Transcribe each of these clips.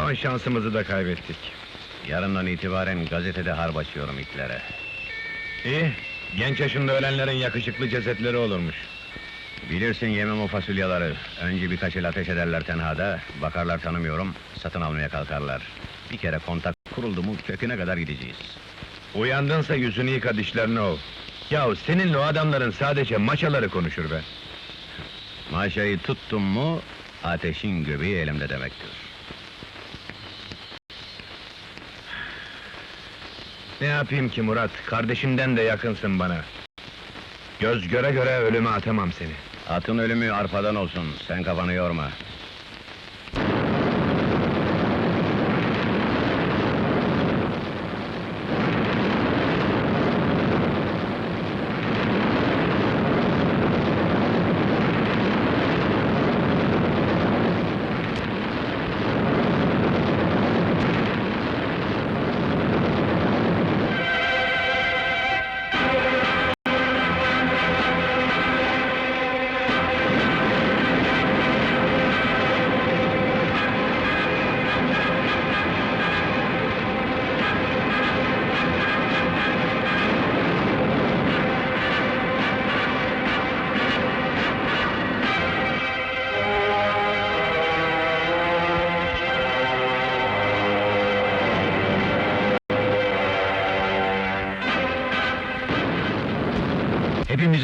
Son şansımızı da kaybettik. Yarından itibaren gazetede harp açıyorum itlere. İyi, genç yaşında ölenlerin yakışıklı cesetleri olurmuş. Bilirsin yemem o fasulyaları. Önce birkaç el ateş ederler tenhada, bakarlar tanımıyorum, satın almaya kalkarlar. Bir kere kontak kuruldu mu köküne kadar gideceğiz. Uyandınsa yüzünü yıka dişlerini ol. Yahu seninle o adamların sadece maçaları konuşur be. Maşayı tuttum mu, ateşin göbeği elimde demektir. Ne yapayım ki Murat, kardeşimden de yakınsın bana. Göz göre göre ölüme atamam seni. Atın ölümü arpadan olsun, sen kafanı yorma.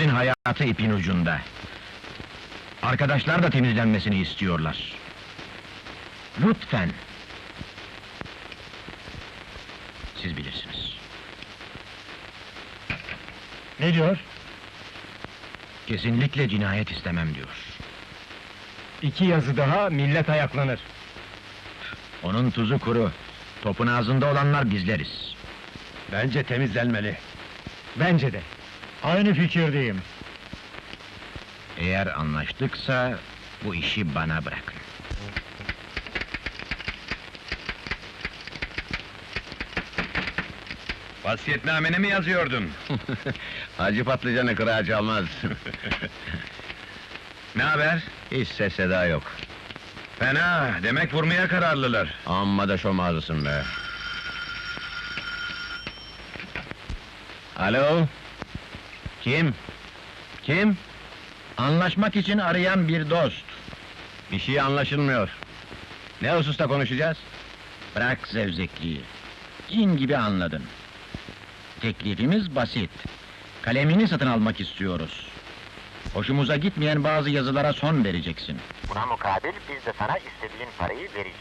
Hepimizin hayatı ipin ucunda. Arkadaşlar da temizlenmesini istiyorlar. Lütfen. Siz bilirsiniz. Ne diyor? Kesinlikle cinayet istemem diyor. İki yazı daha millet ayaklanır. Onun tuzu kuru. Topun ağzında olanlar bizleriz. Bence temizlenmeli. Bence de. Aynı fikirdeyim. Eğer anlaştıksa bu işi bana bırakın. Vasiyetnameni mi yazıyordun? Hacı patlıcanı kırağa çalmaz. Ne haber? Hiç ses seda yok. Fena, demek vurmaya kararlılar. Amma da şom ağzısın be. Alo? Kim? Kim? Anlaşmak için arayan bir dost. Bir şey anlaşılmıyor. Ne hususta konuşacağız? Bırak zevzekliği. Cin gibi anladın. Teklifimiz basit. Kalemini satın almak istiyoruz. Hoşumuza gitmeyen bazı yazılara son vereceksin. Buna mukabil biz de sana istediğin parayı vereceğiz.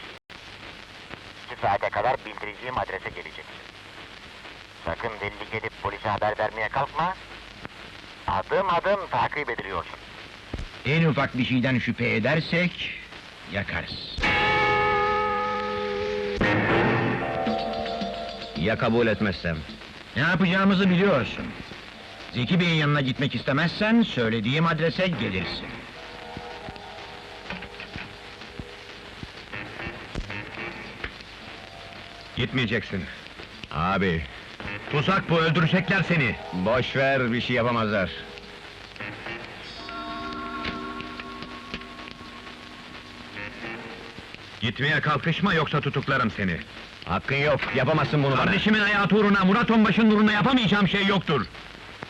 İki saate kadar bildireceğim adrese geleceksin. Sakın delilik edip polise haber vermeye kalkma. Adım adım takip ediliyorsun. En ufak bir şeyden şüphe edersek... ...yakarız. Ya kabul etmezsem? Ne yapacağımızı biliyorsun. Zeki Bey'in yanına gitmek istemezsen... ...söylediğim adrese gelirsin. Gitmeyeceksin. Abi, Tuzak bu, öldürecekler seni. boş ver bir şey yapamazlar. Gitmeye kalkışma yoksa tutuklarım seni. Hakkın yok, yapamazsın bunu bana. Kardeşimin hayatı uğruna, Murat Onbaşı'nın uğruna yapamayacağım şey yoktur.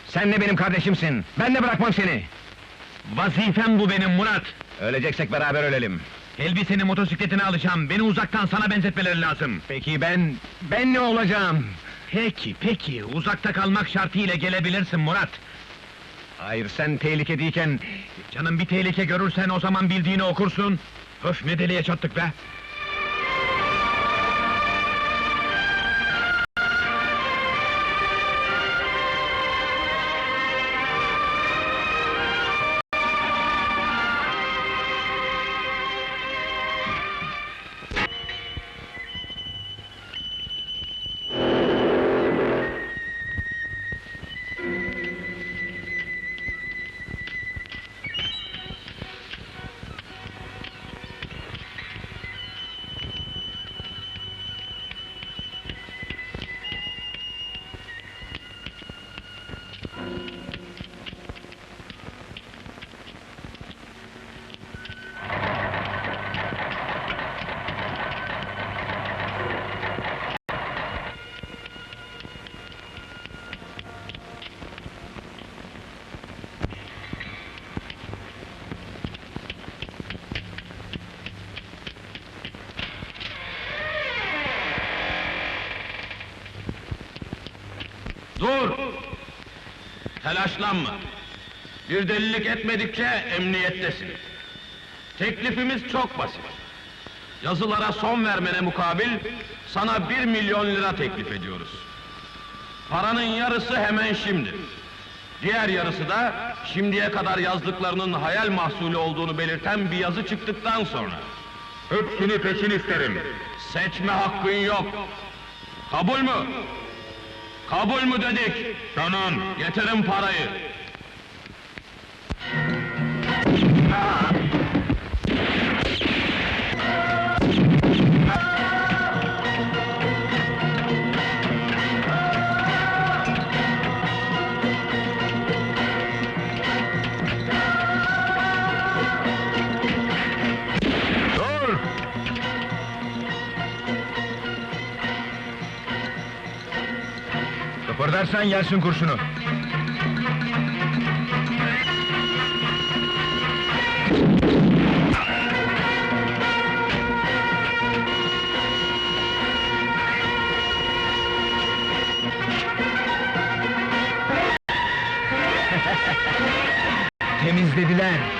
Sen de benim kardeşimsin, ben de bırakmam seni. Vazifem bu benim Murat. Öleceksek beraber ölelim. Elbiseni motosikletine alacağım, beni uzaktan sana benzetmeleri lazım. Peki ben, ben ne olacağım? Peki, peki, uzakta kalmak şartıyla gelebilirsin Murat. Hayır, sen tehlikedeyken... Canım bir tehlike görürsen o zaman bildiğini okursun. Öf ne deliye çattık be! Telaşlanma. Bir delilik etmedikçe emniyettesin. Teklifimiz çok basit. Yazılara son vermene mukabil sana bir milyon lira teklif ediyoruz. Paranın yarısı hemen şimdi. Diğer yarısı da şimdiye kadar yazdıklarının hayal mahsulü olduğunu belirten bir yazı çıktıktan sonra. Hepsini peşin isterim. Seçme hakkın yok. Kabul mü? Kabul mü dedik? Tamam. Getirin parayı. Kıpırdarsan yersin kurşunu. Temizlediler.